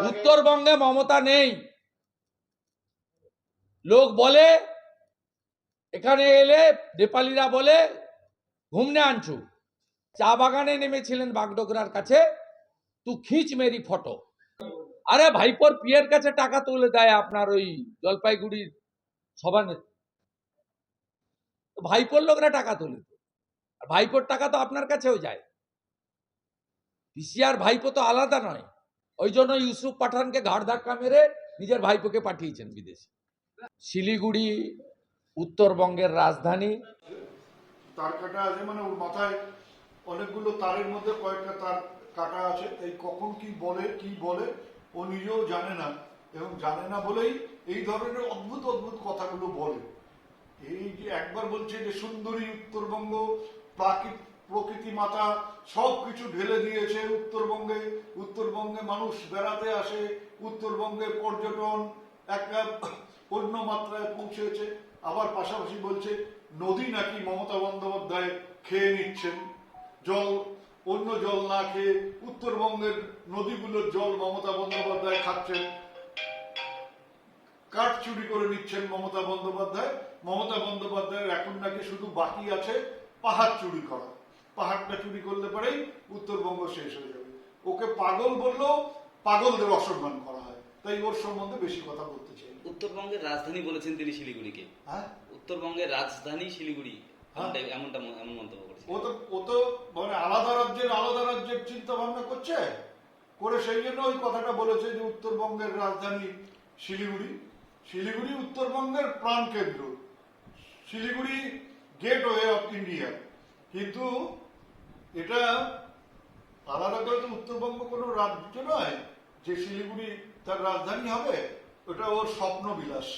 উত্তরবঙ্গে মমতা নেই। লোক বলে, এখানে এলে নেপালিরা বলে, ঘুমনে আনছু। চা বাগানে নেমেছিলেন বাগডোগরার কাছে, তু খিচ মেরি ফটো। আরে ভাইপোর পিয়ের কাছে টাকা তুলে দেয় আপনার ওই জলপাইগুড়ির তো ভাইপোর লোকরা টাকা তুলে। আর ভাইপোর টাকা তো আপনার কাছেও যায়। পিসিআর ভাইপো তো আলাদা নয়। ওই জন্য ইউসুফ পাঠানকে ঘাড় ধাক্কা মেরে নিজের ভাইপোকে পাঠিয়েছেন বিদেশে। শিলিগুড়ি, উত্তরবঙ্গের রাজধানী। তার কাটা আছে মানে ওর মাথায় অনেকগুলো তারের মধ্যে কয়েকটা তার কাটা আছে। এই কখন কি বলে কি বলে, ও নিজেও জানে না এবং জানে না বলেই এই ধরনের অদ্ভুত অদ্ভুত কথাগুলো বলে। এই যে একবার বলছে যে সুন্দরী উত্তরবঙ্গ প্রাকৃত প্রকৃতি মাতা সব কিছু ঢেলে দিয়েছে উত্তরবঙ্গে। উত্তরবঙ্গে মানুষ বেড়াতে আসে, উত্তরবঙ্গে পর্যটন একটা অন্য মাত্রায় পৌঁছেছে। আবার পাশাপাশি বলছে, নদী নাকি মমতা বন্দ্যোপাধ্যায় খেয়ে নিচ্ছেন। জল, অন্য জল না খেয়ে উত্তরবঙ্গের নদীগুলোর জল মমতা বন্দ্যোপাধ্যায় খাচ্ছেন। কাঠ চুরি করে নিচ্ছেন মমতা বন্দ্যোপাধ্যায়। মমতা বন্দ্যোপাধ্যায়ের এখন নাকি শুধু বাকি আছে পাহাড় চুরি করা। পাহাড়টা চুরি করলে পরেই উত্তরবঙ্গ শেষ হয়ে যাবে। ওকে পাগল বললেও পাগলদের অসম্মান করা হয়। তাই ওর সম্বন্ধে বেশি কথা বলতে চাই উত্তরবঙ্গের রাজধানী বলেছেন তিনি শিলিগুড়িকে। হ্যাঁ? উত্তরবঙ্গের রাজধানী শিলিগুড়ি হ্যাঁ। এমনটা এমন মন্তব্য করেছেন? ও তো ও তো মানে আলাদা রাজ্যের আলাদা রাজ্যের চিন্তা ভাবনা করছে? করে সেই জন্য ওই কথাটা বলেছে যে উত্তরবঙ্গের রাজধানী শিলিগুড়ি। শিলিগুড়ি উত্তরবঙ্গের প্রাণ কেন্দ্র শিলিগুড়ি গেটওয়ে অফ ইন্ডিয়া। কিন্তু এটা আলাদা করে তো উত্তরবঙ্গ কোনো রাজ্য নয়, যে শিলিগুড়ি তার রাজধানী হবে, ওটা ওর স্বপ্ন বিলাস